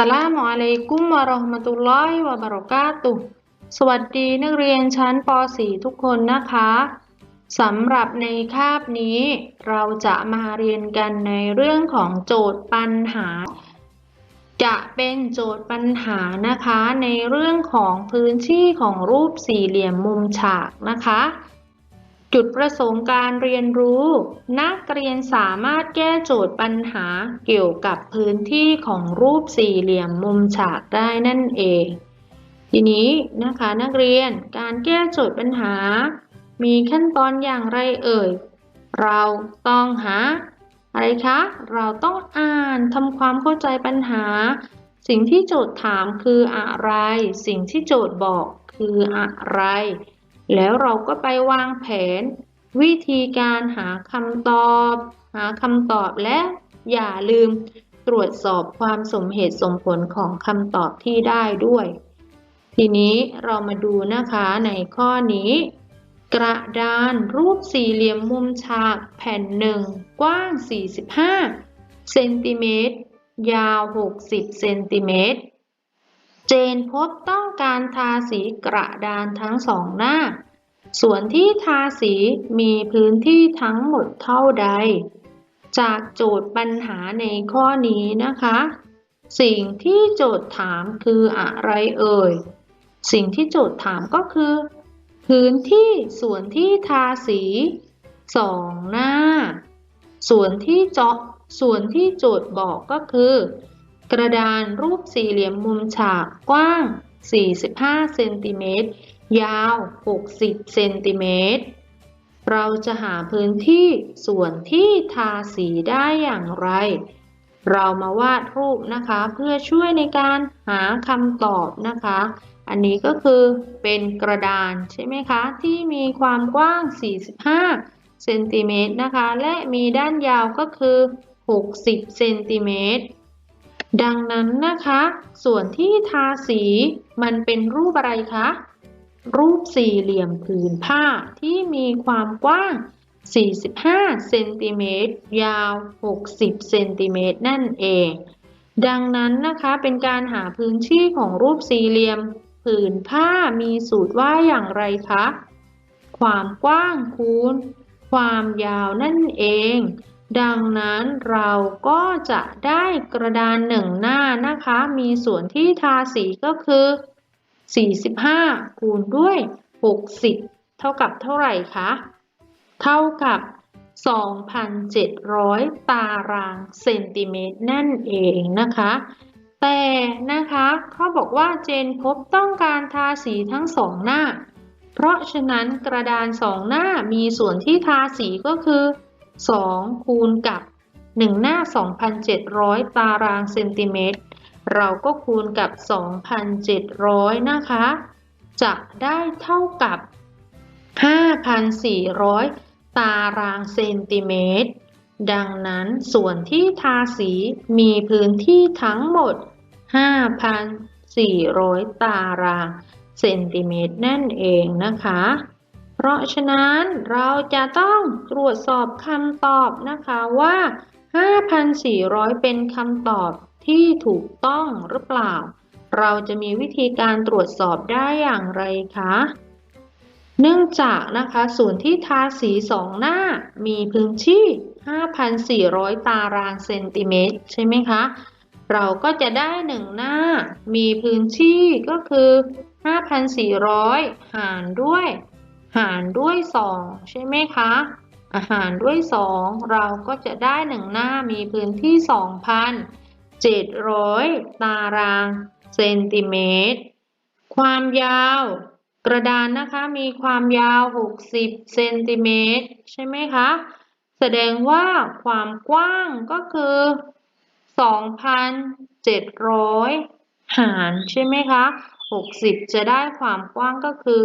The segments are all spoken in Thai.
สลามอะลัยกุมวะราะห์มะตุลลอฮิวะบะเราะกาตุสวัสดีนักเรียนชั้นป .4 ทุกคนนะคะสำหรับในคาบนี้ เราจะมาเรียนกันในเรื่องของโจทย์ปัญหา จะเป็นโจทย์ปัญหานะคะ ในเรื่องของพื้นที่ของรูปสี่เหลี่ยมมุมฉากนะคะ จุดประสงค์การเรียนรู้ นักเรียนสามารถแก้โจทย์ปัญหาเกี่ยวกับพื้นที่ของรูปสี่เหลี่ยมมุมฉากได้นั่นเอง ทีนี้นะคะนักเรียนการแก้โจทย์ปัญหา มีขั้นตอนอย่างไรเอ่ย เราต้องหา อะไรคะ เราต้องอ่านทำความเข้าใจปัญหา สิ่งที่โจทย์ถามคืออะไร สิ่งที่โจทย์บอกคืออะไร แล้วเราก็ไปวางแผน วิธีการหาคำตอบ หาคำตอบและอย่าลืมตรวจสอบความสมเหตุสมผลของคำตอบที่ได้ด้วย ทีนี้เรามาดูนะคะในข้อนี้ กระดานรูปสี่เหลี่ยมมุมฉากแผ่นหนึ่งกว้าง 45 เซนติเมตรยาว 60 เซนติเมตร เจนพบต้องการทาสีกระดานทั้งสองหน้า ส่วนที่ทาสีมีพื้นที่ทั้งหมดเท่าใด จากโจทย์ปัญหาในข้อนี้นะคะ สิ่งที่โจทย์ถามคืออะไรเอ่ย สิ่งที่โจทย์ถามก็คือ พื้นที่ส่วนที่ทาสีสองหน้า ส่วนที่เจาะส่วนที่โจทย์บอกก็คือ กระดานรูปสี่เหลี่ยมมุมฉากกว้าง 45 เซนติเมตร ยาว 60 เซนติเมตร เราจะหาพื้นที่ส่วนที่ทาสีได้อย่างไร เรามาวาดรูปนะคะเพื่อช่วยในการหาคำตอบนะคะ อันนี้ก็คือเป็นกระดานใช่ไหมคะ ที่มีความกว้าง 45 เซนติเมตรนะคะ และมีด้านยาวก็คือ 60 เซนติเมตร ดังนั้นนะคะ ส่วนที่ทาสีมันเป็นรูปอะไรคะ รูปสี่เหลี่ยมผืนผ้าที่มีความกว้าง 45 เซนติเมตร ยาว 60 เซนติเมตรนั่นเอง ดังนั้นนะคะเป็นการหาพื้นที่ของรูปสี่เหลี่ยมผืนผ้ามีสูตรว่าอย่างไรคะ ความกว้างคูณ ความยาวนั่นเอง ดังนั้นเราก็จะได้กระดานหนึ่งหน้านะคะ มีส่วนที่ทาสีก็คือ 45 คูณด้วย 60 เท่ากับเท่าไหร่คะ เท่ากับ 2,700 ตารางเซนติเมตรนั่นเองนะคะ แต่นะคะเขาบอกว่าเจนพบต้องการทาสีทั้งสองหน้า เพราะฉะนั้นกระดานสองหน้ามีส่วนที่ทาสีก็คือ 2 คูณกับ 1 หน้า 2,700 ตารางเซนติเมตร เราก็คูณกับ 2,700 นะคะ จะได้เท่ากับ 5,400 ตารางเซนติเมตร ดังนั้นส่วนที่ทาสีมีพื้นที่ทั้งหมด 5,400 ตารางเซนติเมตรนั่นเองนะคะ เพราะฉะนั้นเราจะต้องตรวจสอบคำตอบนะคะว่า 5,400 เป็นคำตอบที่ถูกต้องหรือเปล่า เราจะมีวิธีการตรวจสอบได้อย่างไรคะ เนื่องจากนะคะส่วนที่ทาสีสองหน้ามีพื้นที่ 5,400 ตารางเซนติเมตรใช่ไหมคะ เราก็จะได้หนึ่งหน้า มีพื้นที่ก็คือ 5,400 หารด้วย หารด้วย 2 ใช่ไหมคะอาหารด้วย 2 เราก็จะได้หนึ่งหน้ามีพื้นที่ 2,700 ตารางเซนติเมตร ความยาวกระดานนะคะมีความยาว 60 เซนติเมตรใช่ไหมคะ แสดงว่าความกว้างก็คือ 2,700 หารใช่ไหมคะ 60 จะได้ความกว้างก็คือ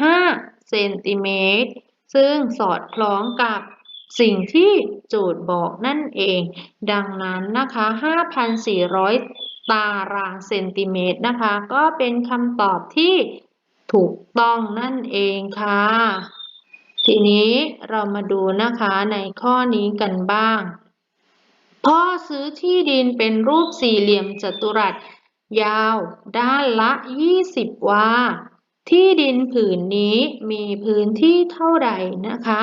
45 เซนติเมตร ซึ่งสอดคล้องกับสิ่งที่โจทย์บอกนั่นเอง ดังนั้นนะคะ 5,400 ตารางเซนติเมตรนะคะ ก็เป็นคำตอบที่ถูกต้องนั่นเองค่ะ ทีนี้เรามาดูนะคะในข้อนี้กันบ้าง พ่อซื้อที่ดินเป็นรูปสี่เหลี่ยมจัตุรัส ยาวด้านละ 20 วา ที่ดินผืนนี้มีพื้นที่เท่าใดนะคะ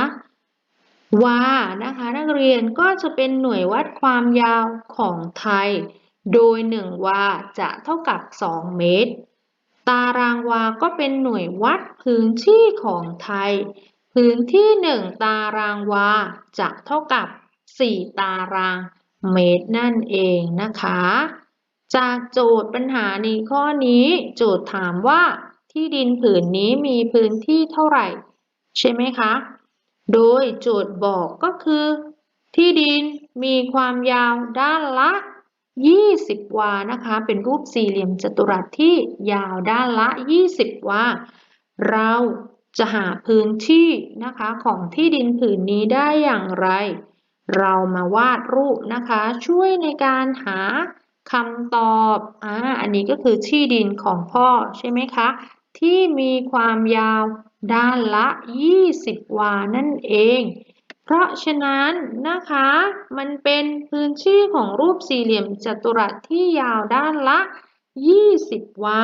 วานะคะนักเรียนก็จะเป็นหน่วยวัดความยาวของไทย โดย 1 วาจะเท่ากับ 2 เมตร ตารางวาก็เป็นหน่วยวัดพื้นที่ของไทย พื้นที่ 1 ตารางวาจะเท่ากับ 4 ตารางเมตรนั่นเองนะคะ จากโจทย์ปัญหาในข้อนี้ โจทย์ถามว่าที่ดินผืนนี้มีพื้นที่เท่าไหร่ ใช่ไหมคะ โดยโจทย์บอกก็คือ ที่ดินมีความยาวด้านละ 20 วานะคะ เป็นรูปสี่เหลี่ยมจัตุรัสที่ยาวด้านละ 20 วา เราจะหาพื้นที่นะคะของที่ดินผืนนี้ได้อย่างไร เรามาวาดรูปนะคะ ช่วยในการหา คำตอบอ่าอันนี้ก็คือที่ดินของพ่อใช่ไหมคะ ที่มีความยาวด้านละ 20 วานั่นเอง เพราะฉะนั้นนะคะ มันเป็นพื้นที่ของรูปสี่เหลี่ยมจัตุรัสที่ยาวด้านละ 20 วา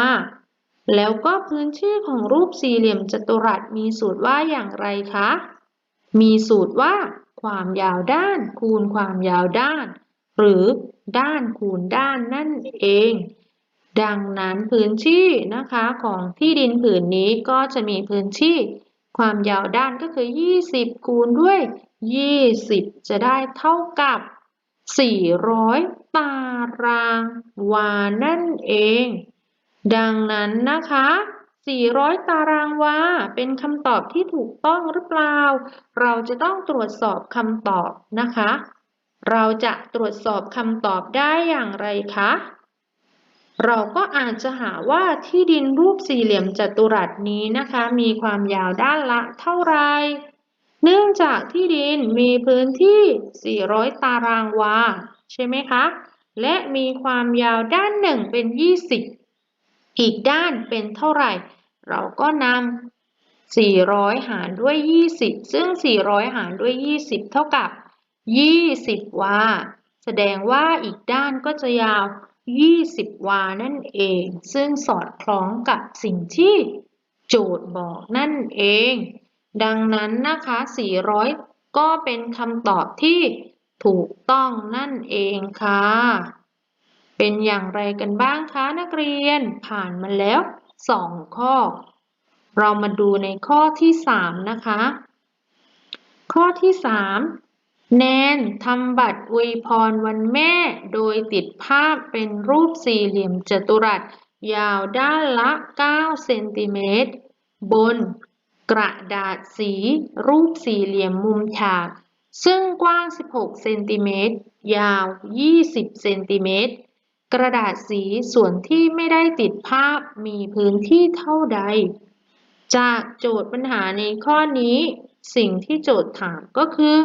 แล้วก็พื้นที่ของรูปสี่เหลี่ยมจัตุรัสมีสูตรว่าอย่างไรคะ มีสูตรว่าความยาวด้านคูณความยาวด้าน หรือด้านคูณด้านนั่นเอง ดังนั้นพื้นที่นะคะของที่ดินผืนนี้ก็จะมีพื้นที่ความยาวด้านก็คือ 20 คูณด้วย 20 จะได้เท่ากับ 400 ตารางวานั่นเอง ดังนั้นนะคะ 400 ตารางวาเป็นคำตอบที่ถูกต้องหรือเปล่า เราจะต้องตรวจสอบคำตอบนะคะ เราจะตรวจสอบคำตอบได้อย่างไรคะ เราก็อาจจะหาว่าที่ดินรูปสี่เหลี่ยมจัตุรัสนี้นะคะ มีความยาวด้านละเท่าไร เนื่องจากที่ดินมีพื้นที่ 400 ตารางวา ใช่ไหมคะ และมีความยาวด้านหนึ่งเป็น 20 อีกด้านเป็นเท่าไหร่ เราก็นำ400 หารด้วย 20 ซึ่ง 400 หารด้วย 20 เท่ากับ 20 วา แสดงว่าอีกด้านก็จะยาว 20 วานั่นเอง ซึ่งสอดคล้องกับสิ่งที่โจทย์บอกนั่นเอง ดังนั้นนะคะ 400 ก็เป็นคำตอบที่ถูกต้องนั่นเองค่ะ เป็นอย่างไรกันบ้างคะนักเรียน ผ่านมาแล้วสองข้อ เรามาดูในข้อที่สามนะคะ ข้อที่สาม แนนทำบัตรอวยพรวันแม่ โดยติดภาพเป็นรูปสี่เหลี่ยมจัตุรัส ยาวด้านละ 9 เซนติเมตร บนกระดาษสีรูปสี่เหลี่ยมมุมฉาก ซึ่งกว้าง 16 เซนติเมตร ยาว 20 เซนติเมตร กระดาษสีส่วนที่ไม่ได้ติดภาพมีพื้นที่เท่าใด จากโจทย์ปัญหาในข้อนี้ สิ่งที่โจทย์ถามก็คือ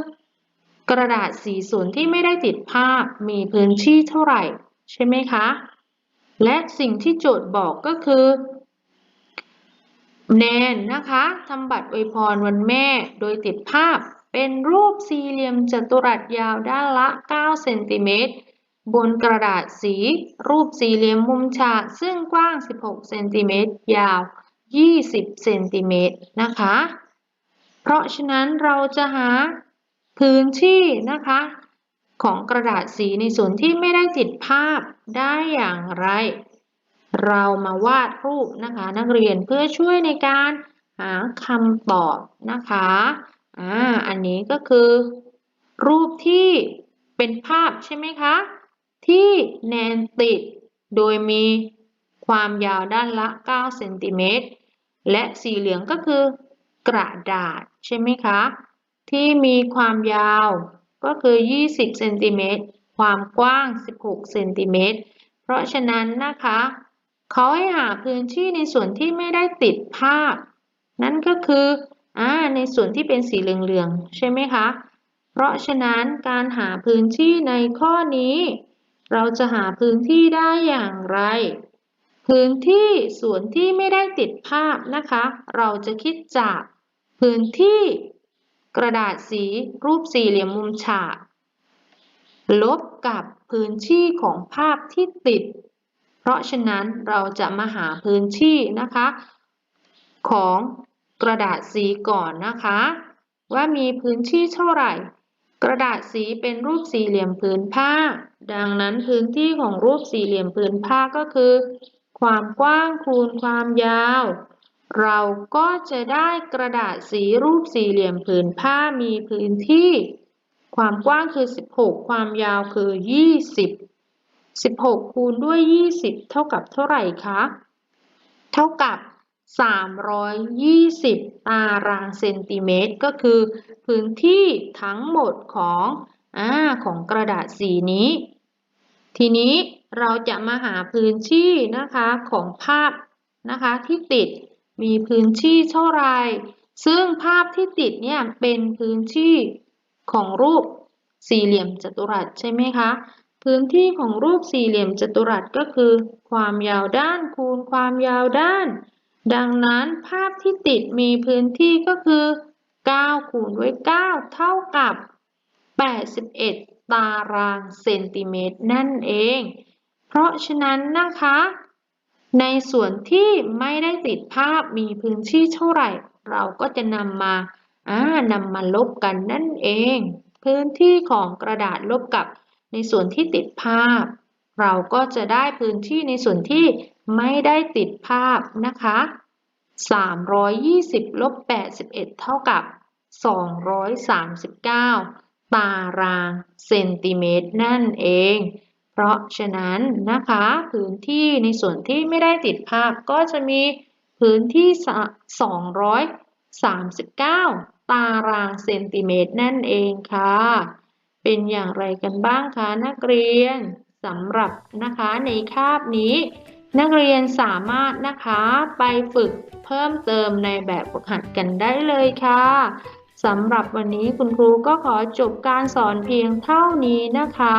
กระดาษสีส่วนที่ไม่ได้ติดภาพมีพื้นที่เท่าไหร่ ใช่ไหมคะ และสิ่งที่โจทย์บอกก็คือแนนนะคะทำบัตรอวยพรวันแม่โดยติดภาพเป็นรูปสี่เหลี่ยมจัตุรัสยาวด้านละ 9 เซนติเมตรบนกระดาษสี รูปสี่เหลี่ยมมุมฉากซึ่งกว้าง 16 เซนติเมตรยาว 20 เซนติเมตรนะคะ เพราะฉะนั้นเราจะหา พื้นที่นะคะของกระดาษสีในส่วนที่ไม่ได้ติดภาพได้อย่างไร เรามาวาดรูปนะคะนักเรียนเพื่อช่วยในการหาคำตอบนะคะอ่าอันนี้ก็คือ รูปที่เป็นภาพใช่ไหมคะ ที่แนนติดโดยมีความยาวด้านละ 9 เซนติเมตร และสีเหลืองก็คือกระดาษใช่ไหมคะ ที่มีความยาวก็คือ 20 เซนติเมตร ความกว้าง 16 เซนติเมตร เพราะฉะนั้นนะคะ เขาให้หาพื้นที่ในส่วนที่ไม่ได้ติดภาพ นั่นก็คืออในส่วนที่เป็นสีเหลืองๆ ใช่ไหมคะ เพราะฉะนั้นการหาพื้นที่ในข้อนี้ เราจะหาพื้นที่ได้อย่างไร พื้นที่ส่วนที่ไม่ได้ติดภาพนะคะ เราจะคิดจากพื้นที่ กระดาษสีรูปสี่เหลี่ยมมุมฉาก ลบกับพื้นที่ของภาพที่ติด เพราะฉะนั้นเราจะมาหาพื้นที่นะคะ ของกระดาษสีก่อนนะคะ ว่ามีพื้นที่เท่าไหร่ กระดาษสีเป็นรูปสี่เหลี่ยมผืนผ้า ดังนั้นพื้นที่ของรูปสี่เหลี่ยมผืนผ้าก็คือ ความกว้างคูณความยาว เราก็จะได้กระดาษสีรูปสี่เหลี่ยมผืนผ้ามีพื้นที่ ความกว้างคือ 16 ความยาวคือ 20 16 คูณด้วย 20 เท่ากับเท่าไหร่คะ เท่ากับ 320 ตารางเซนติเมตร ก็คือ พื้นที่ทั้งหมดของอของกระดาษสีนี้ ทีนี้เราจะมาหาพื้นที่นะคะของภาพนะคะที่ติด มีพื้นที่เท่าไร ซึ่งภาพที่ติดเนี่ยเป็นพื้นที่ของรูปสี่เหลี่ยมจัตุรัสใช่ไหมคะ พื้นที่ของรูปสี่เหลี่ยมจัตุรัสก็คือ ความยาวด้านคูณความยาวด้าน ดังนั้นภาพที่ติดมีพื้นที่ก็คือ 9 คูณด้วย 9 เท่ากับ 81 ตารางเซนติเมตรนั่นเอง เพราะฉะนั้นนะคะ ในส่วนที่ไม่ได้ติดภาพมีพื้นที่เท่าไหร่ เราก็จะนำมาอ่านำมาลบกันนั่นเอง พื้นที่ของกระดาษลบกับในส่วนที่ติดภาพ เราก็จะได้พื้นที่ในส่วนที่ไม่ได้ติดภาพนะคะ 320ลบ81 เท่ากับ 239 ตารางเซนติเมตรนั่นเอง เพราะฉะนั้นนะคะพื้นที่ในส่วนที่ไม่ได้ติดภาพก็จะมีพื้นที่ 239 ตารางเซนติเมตรนั่นเองค่ะ เป็นอย่างไรกันบ้างคะนักเรียนสำหรับนะคะในคาบนี้ นักเรียนสามารถนะคะไปฝึกเพิ่มเติมในแบบฝึกหัดกันได้เลยค่ะสำหรับวันนี้คุณครูก็ขอจบการสอนเพียงเท่านี้นะคะ